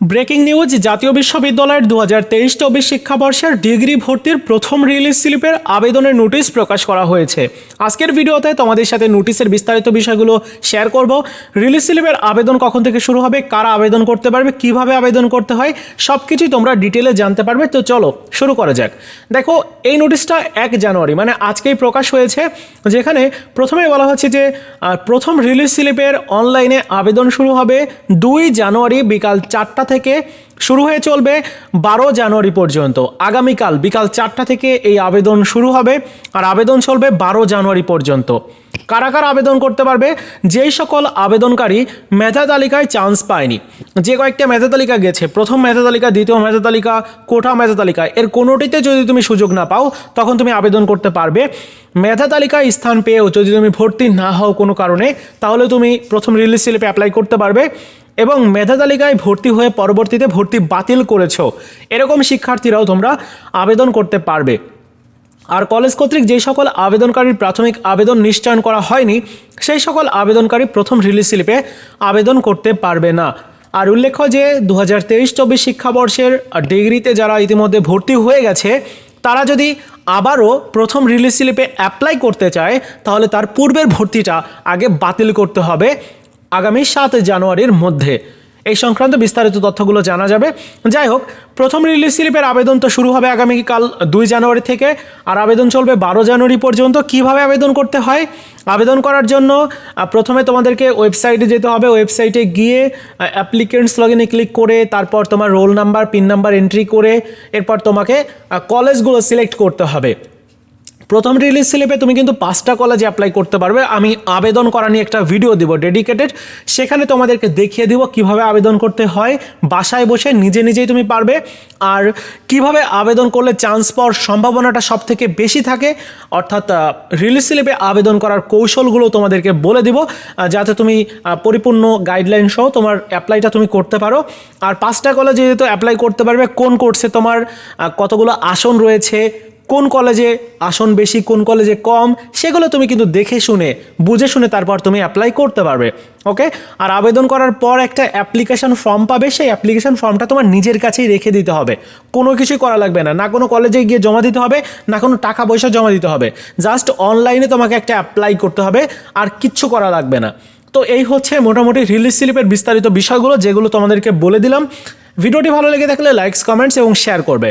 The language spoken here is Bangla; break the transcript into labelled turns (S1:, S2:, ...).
S1: ব্রেকিং নিউজ, জাতীয় বিশ্ববিদ্যালয়ের দু হাজার তেইশ চব্বিশ শিক্ষাবর্ষের ডিগ্রি ভর্তির প্রথম রিলিজ স্লিপের আবেদনের নোটিশ প্রকাশ করা হয়েছে। আজকের ভিডিওতে তোমাদের সাথে নোটিশের বিস্তারিত বিষয়গুলো শেয়ার করব। রিলিজ স্লিপের আবেদন কখন থেকে শুরু হবে, কারা আবেদন করতে পারবে, কীভাবে আবেদন করতে হয় সব কিছুই তোমরা ডিটেলে জানতে পারবে। তো চলো, শুরু করা যাক। দেখো, এই নোটিশটা এক জানুয়ারি মানে আজকেই প্রকাশ হয়েছে, যেখানে প্রথমে বলা হচ্ছে যে প্রথম রিলিজ স্লিপের অনলাইনে আবেদন শুরু হবে দুই জানুয়ারি বিকাল চারটা থেকে শুরু হয়ে চলবে বারো জানুয়ারি পর্যন্ত। আগামীকাল বিকাল চারটা থেকে এই আবেদন শুরু হবে আর আবেদন চলবে বারো জানুয়ারি পর্যন্ত। কারা কারা আবেদন করতে পারবে? যেই সকল আবেদনকারী মেধা তালিকায় চান্স পায়নি। যে কয়েকটা মেধা তালিকা গেছে, প্রথম মেধা তালিকা, দ্বিতীয় মেধা তালিকা কোঠা মেধা তালিকা, এর কোনোটিতে যদি তুমি সুযোগ না পাও, তখন তুমি আবেদন করতে পারবে। মেধা তালিকায় স্থান পেয়েও যদি তুমি ভর্তি না হও কোনো কারণে, তাহলে তুমি প্রথম রিলিজ স্লিপে অ্যাপ্লাই করতে পারবে। এবং মেধা তালিকায় ভর্তি হয়ে পরবর্তীতে ভর্তি বাতিল করেছ। এরকম শিক্ষার্থীরাও তোমরা আবেদন করতে পারবে। আর কলেজ কর্তৃক যে সকল আবেদনকারীর প্রাথমিক আবেদন নিশ্চয়ন করা হয়নি, সেই সকল আবেদনকারী প্রথম রিলিজ স্লিপে আবেদন করতে পারবে না। আর উল্লেখ্য যে দু হাজার তেইশ চব্বিশ শিক্ষাবর্ষের ডিগ্রিতে যারা ইতিমধ্যে ভর্তি হয়ে গেছে, তারা যদি আবারও প্রথম রিলিজ স্লিপে অ্যাপ্লাই করতে চায়, তাহলে তার পূর্বের ভর্তিটা আগে বাতিল করতে হবে। আগামী সাত জানুয়ারির মধ্যে। এই সংক্রান্ত বিস্তারিত তথ্যগুলো জানা যাবে। যাই হোক প্রথম রিলিজ স্লিপের আবেদন তো শুরু হবে আগামীকাল দুই জানুয়ারি থেকে। আর আবেদন চলবে বারো জানুয়ারি পর্যন্ত। কীভাবে আবেদন করতে হয়? আবেদন করার জন্য প্রথমে তোমাদেরকে ওয়েবসাইটে যেতে হবে। ওয়েবসাইটে গিয়ে অ্যাপ্লিকেন্টস লগ ইনে ক্লিক করে, তারপর তোমার roll number, pin number, entry করে, এরপর তোমাকে কলেজগুলো সিলেক্ট করতে হবে। প্রথম রিলিজ স্লিপে তুমি কিন্তু পাঁচটা কলেজে অ্যাপ্লাই করতে পারবে। আমি আবেদন করা নিয়ে একটা ভিডিও দিব ডেডিকেটেড সেখানে তোমাদেরকে দেখিয়ে দিব কীভাবে আবেদন করতে হয়। বাসায় বসে নিজে নিজেই তুমি পারবে। আর কীভাবে আবেদন করলে চান্স পাওয়ার সম্ভাবনাটা সব থেকে বেশি থাকে, অর্থাৎ রিলিজ স্লিপে আবেদন করার কৌশলগুলো তোমাদেরকে বলে দিব যাতে তুমি পরিপূর্ণ গাইডলাইন সহ তোমার অ্যাপ্লাইটা তুমি করতে পারো। আর পাঁচটা কলেজে যেহেতু অ্যাপ্লাই করতে পারবে, কোন কোর্সে তোমার কতগুলো আসন রয়েছে কোন কলেজে আসন বেশি, কোন কলেজে কম, সেগুলো তুমি কিন্তু দেখে শুনে, বুঝে শুনে তারপর তুমি অ্যাপ্লাই করতে পারবে ওকে আর আবেদন করার পর একটা অ্যাপ্লিকেশন ফর্ম পাবে, সেই অ্যাপ্লিকেশন ফর্মটা তোমার নিজের কাছেই রেখে দিতে হবে। কোনো কিছুই করা লাগবে না না কোনো কলেজে গিয়ে জমা দিতে হবে, না কোনো টাকা পয়সা জমা দিতে হবে। জাস্ট অনলাইনে তোমাকে একটা অ্যাপ্লাই করতে হবে, আর কিচ্ছু করা লাগবে না। তো এই হচ্ছে মোটামুটি রিলিজ স্লিপের বিস্তারিত বিষয়গুলো, যেগুলো তোমাদেরকে বলে দিলাম। ভিডিওটি ভালো লেগে থাকলে লাইকস কমেন্টস এবং শেয়ার করবে।